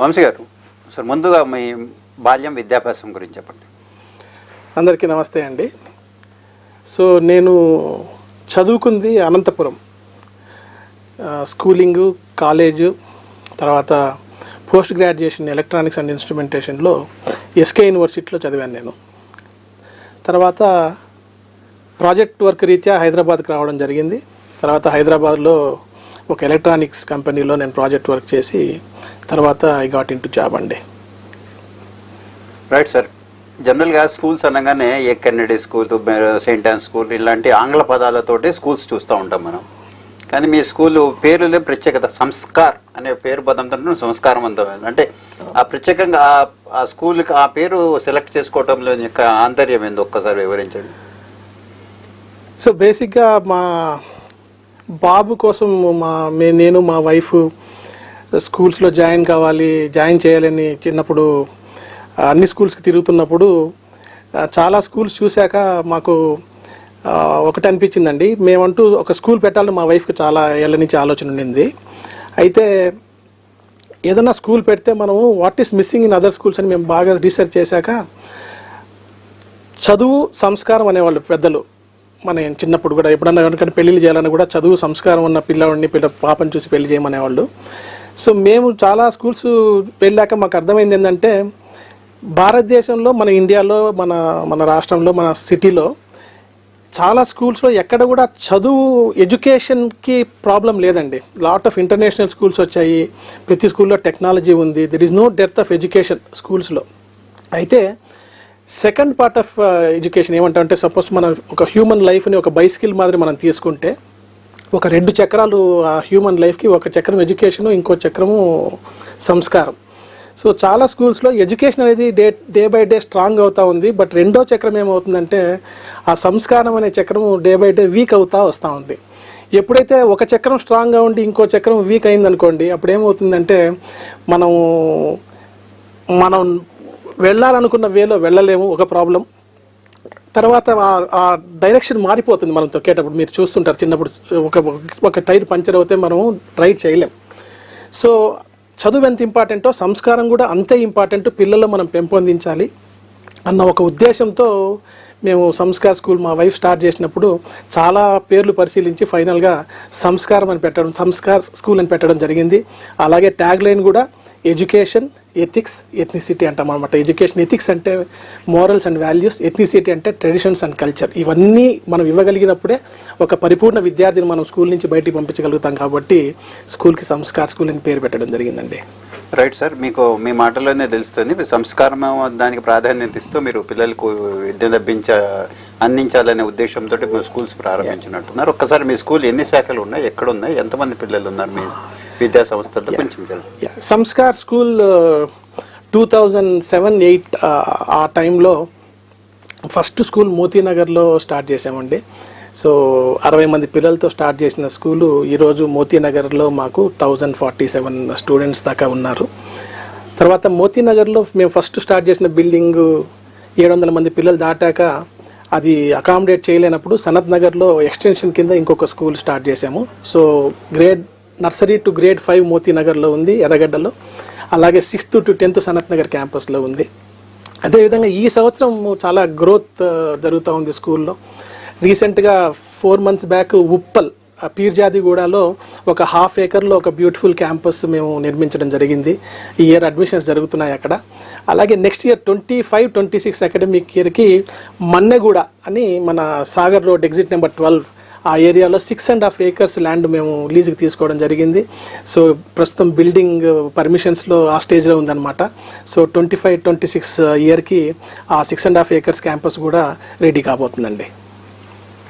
వంశీ గారు సార్ ముందుగా మీ బాల్యం విద్యాభ్యాసం గురించి చెప్పండి. అందరికీ నమస్తే అండి. సో నేను చదువుకుంది అనంతపురం. స్కూలింగు కాలేజు తర్వాత పోస్ట్ గ్రాడ్యుయేషన్ ఎలక్ట్రానిక్స్ అండ్ ఇన్స్ట్రుమెంటేషన్లో ఎస్కే యూనివర్సిటీలో చదివాను నేను. తర్వాత ప్రాజెక్ట్ వర్క్ రీత్యా హైదరాబాద్కి రావడం జరిగింది. తర్వాత హైదరాబాద్లో ఒక ఎలక్ట్రానిక్స్ కంపెనీలో నేను ప్రాజెక్ట్ వర్క్ చేసి తర్వాత I got into job అండి. రైట్ సార్ జనరల్గా స్కూల్స్ అనగానే a Kennedy school Saint Ann school ఇలాంటి ఆంగ్ల పదాలతోటి స్కూల్స్ చూస్తూ ఉంటాం మనం. కానీ మీ స్కూల్ పేరులో ప్రత్యేకత సంస్కార్ అనే పేరు పదంతో సంస్కారవంతమైనది అంటే ఆ ప్రత్యేకంగా ఆ- ఆ స్కూల్కి ఆ పేరు సెలెక్ట్ చేసుకోవటంలో యొక్క ఆంతర్యం ఏందో ఒక్కసారి వివరించండి. సో బేసిక్గా మా బాబు కోసం మా మే నేను మా వైఫ్ స్కూల్స్లో జాయిన్ కావాలి జాయిన్ చేయాలని చిన్నప్పుడు అన్ని స్కూల్స్కి తిరుగుతున్నప్పుడు చాలా స్కూల్స్ చూశాక మాకు ఒకటి అనిపించిందండి. మేమంటూ ఒక స్కూల్ పెట్టాలని మా వైఫ్కి చాలా ఏళ్ళ నుంచి ఆలోచన ఉండింది. అయితే ఏదైనా స్కూల్ పెడితే మనము what is missing in other schools అని మేము బాగా రీసెర్చ్ చేశాక చదువు సంస్కారం అనేవాళ్ళు పెద్దలు మన చిన్నప్పుడు కూడా ఎప్పుడన్నా ఎవరికైనా పెళ్ళి చేయాలన్నా కూడా చదువు సంస్కారం ఉన్న పిల్లవాడిని పిల్ల పాపని చూసి పెళ్ళి చేయమనేవాళ్ళు. సో మేము చాలా స్కూల్స్ వెళ్ళాక మాకు అర్థమైంది ఏంటంటే భారతదేశంలో మన ఇండియాలో మన మన రాష్ట్రంలో మన సిటీలో చాలా స్కూల్స్లో ఎక్కడ కూడా చదువు ఎడ్యుకేషన్కి ప్రాబ్లం లేదండి. లాట్ ఆఫ్ ఇంటర్నేషనల్ స్కూల్స్ వచ్చాయి. ప్రతి స్కూల్లో టెక్నాలజీ ఉంది. There is no depth of education స్కూల్స్లో. అయితే సెకండ్ పార్ట్ ఆఫ్ ఎడ్యుకేషన్ ఏమంటారంటే సపోజ్ మనం ఒక హ్యూమన్ లైఫ్ని ఒక బైసికిల్ మాదిరి మనం తీసుకుంటే ఒక రెండు చక్రాలు ఆ హ్యూమన్ లైఫ్కి ఒక చక్రం ఎడ్యుకేషను ఇంకో చక్రము సంస్కారం. సో చాలా స్కూల్స్లో ఎడ్యుకేషన్ అనేది day day by day strong అవుతూ ఉంది బట్ రెండో చక్రం ఏమవుతుందంటే ఆ సంస్కారం అనే చక్రం డే బై డే వీక్ అవుతూ వస్తూ ఉంది. ఎప్పుడైతే ఒక చక్రం స్ట్రాంగ్గా ఉండి ఇంకో చక్రం వీక్ అయిందనుకోండి అప్పుడు ఏమవుతుందంటే మనం మనం వెళ్ళాలనుకున్న వేలో వెళ్ళలేము ఒక ప్రాబ్లం. తర్వాత ఆ- డైరెక్షన్ మారిపోతుంది మనం తొక్కేటప్పుడు. మీరు చూస్తుంటారు చిన్నప్పుడు ఒక ఒక టైర్ పంచర్ అవుతే మనం రైడ్ చేయలేం. సో చదువు ఎంత ఇంపార్టెంటో సంస్కారం కూడా అంతే ఇంపార్టెంట్ పిల్లల్లో మనం పెంపొందించాలి అన్న ఒక ఉద్దేశంతో మేము సంస్కార్ స్కూల్ మా వైఫ్ స్టార్ట్ చేసినప్పుడు చాలా పేర్లు పరిశీలించి ఫైనల్గా సంస్కారం అని పెట్టడం సంస్కార్ స్కూల్ అని పెట్టడం జరిగింది. అలాగే ట్యాగ్ లైన్ కూడా ఎడ్యుకేషన్ ఎథిక్స్ ఎథ్నిసిటీ అంటాం అనమాట ఎడ్యుకేషన్ ఎథిక్స్ అంటే మోరల్స్ అండ్ వాల్యూస్ ఎథ్నిసిటీ అంటే ట్రెడిషన్స్ అండ్ కల్చర్ ఇవన్నీ మనం ఇవ్వగలిగినప్పుడే ఒక పరిపూర్ణ విద్యార్థిని మనం స్కూల్ నుంచి బయటికి పంపించగలుగుతాం కాబట్టి స్కూల్కి సంస్కార్ స్కూల్ అని పేరు పెట్టడం జరిగిందండి. రైట్ సార్ మీకు మీ మాటల్లోనే తెలుస్తుంది. సంస్కారం దానికి ప్రాధాన్యత ఇస్తూ మీరు పిల్లలకు విద్య లభించ అందించాలనే ఉద్దేశంతో మీరు స్కూల్స్ ప్రారంభించినట్టున్నారు. ఒక్కసారి మీ స్కూల్ ఎన్ని శాఖలు ఉన్నాయి? ఎక్కడ ఉన్నాయి ఎంతమంది పిల్లలు ఉన్నారు మీ విద్యా సంస్థల్లో కొంచెం చెప్పండి. Yeah. Sanskar school two thousand seven eight ఆ టైంలో ఫస్ట్ స్కూల్ మోతీనగర్లో స్టార్ట్ చేసామండి సో అరవై మంది పిల్లలతో స్టార్ట్ చేసిన స్కూలు ఈరోజు మోతీనగర్లో మాకు థౌజండ్ ఫార్టీ సెవెన్ స్టూడెంట్స్ దాకా ఉన్నారు తర్వాత మోతీనగర్లో మేము ఫస్ట్ స్టార్ట్ చేసిన బిల్డింగ్ ఏడు వందల మంది పిల్లలు దాటాక అది అకామిడేట్ చేయలేనప్పుడు సనత్ నగర్లో ఎక్స్టెన్షన్ కింద ఇంకొక స్కూల్ స్టార్ట్ చేసాము so grade nursery to grade five మోతీనగర్లో ఉంది ఎర్రగడ్డలో. అలాగే sixth to tenth Sanath Nagar క్యాంపస్లో ఉంది. అదేవిధంగా ఈ సంవత్సరం చాలా గ్రోత్ జరుగుతూ ఉంది స్కూల్లో. రీసెంట్గా ఫోర్ మంత్స్ బ్యాక్ ఉప్పల్ ఆ పీర్జాదిగూడలో ఒక హాఫ్ ఏకర్లో ఒక బ్యూటిఫుల్ క్యాంపస్ మేము నిర్మించడం జరిగింది. ఈ ఇయర్ అడ్మిషన్స్ జరుగుతున్నాయి అక్కడ. అలాగే next year twenty five twenty six academic ఇయర్కి మన్నెగూడ అని మన Sagar road exit number twelve ఆ ఏరియాలో six and half acres land మేము లీజుకి తీసుకోవడం జరిగింది. సో ప్రస్తుతం బిల్డింగ్ పర్మిషన్స్లో ఆ స్టేజ్లో ఉందన్నమాట. So twenty five twenty six ఇయర్కి ఆ six and half acres campus కూడా రెడీ కాబోతుందండి.